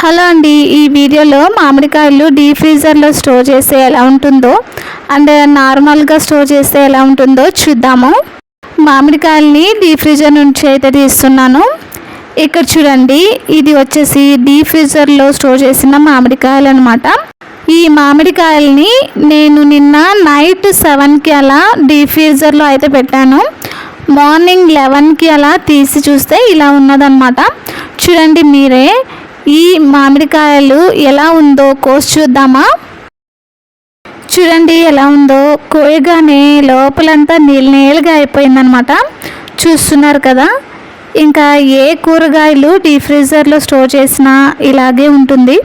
Hello అండి ఈ వీడియోలో మామిడికాయలు డీ ఫ్రీజర్లో స్టోర్ చేస్తే ఎలా ఉంటుందో అండ్ నార్మల్గా స్టోర్ చేస్తే ఎలా ఉంటుందో చూద్దాము. మామిడికాయల్ని డీ ఫ్రీజర్ నుంచి అయితే తీస్తున్నాను. ఇక్కడ చూడండి ఇది వచ్చేసి డీ ఫ్రీజర్లో స్టోర్ చేసిన మామిడికాయలు అనమాట ఈ మామిడికాయల్ని నేను నిన్న నైట్ సెవెన్కి అలా డీ ఫ్రీజర్లో అయితే పెట్టాను. మార్నింగ్ లెవెన్కి అలా తీసి చూస్తే ఇలా ఉన్నదన్నమాట. చూడండి మీరే ఈ మామిడికాయలు ఎలా ఉందో కోసి చూద్దామా? చూడండి ఎలా ఉందో. కోయగానే లోపలంతా నీళ్ళు నీళ్ళగా అయిపోయిందనమాట చూస్తున్నారు కదా. ఇంకా ఏ కూరగాయలు డీ ఫ్రీజర్లో స్టోర్ చేసినా ఇలాగే ఉంటుంది.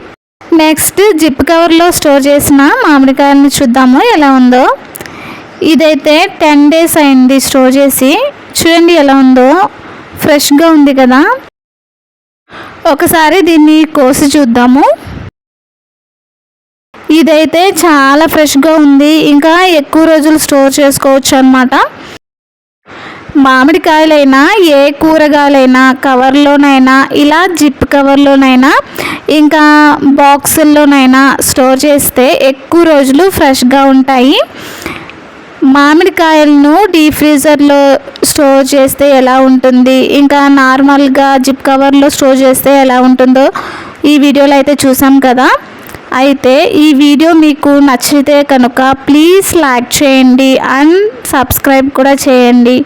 నెక్స్ట్ జిప్ కవర్లో స్టోర్ చేసిన మామిడికాయలను చూద్దాము ఎలా ఉందో. ఇదైతే టెన్ డేస్ అయింది స్టోర్ చేసి. చూడండి ఎలా ఉందో. ఫ్రెష్గా ఉంది కదా. ఒకసారి దీన్ని కోసి చూద్దాము. ఇదైతే చాలా ఫ్రెష్గా ఉంది. ఇంకా ఎక్కువ రోజులు స్టోర్ చేసుకోవచ్చు అనమాట మామిడికాయలైనా ఏ కూరగాయలైనా కవర్లోనైనా ఇలా జిప్ కవర్లోనైనా ఇంకా బాక్సుల్లోనైనా స్టోర్ చేస్తే ఎక్కువ రోజులు ఫ్రెష్గా ఉంటాయి. మామిడికాయలను డీ ఫ్రీజర్లో స్టోర్ చేస్తే ఎలా ఉంటుంది? ఇంకా నార్మల్గా జిప్ కవర్లో స్టోర్ చేస్తే ఎలా ఉంటుందో ఈ వీడియోలో అయితే చూసాం కదా. అయితే ఈ వీడియో మీకు నచ్చితే కనుక ప్లీజ్ లైక్ చేయండి అండ్ సబ్స్క్రైబ్ కూడా చేయండి.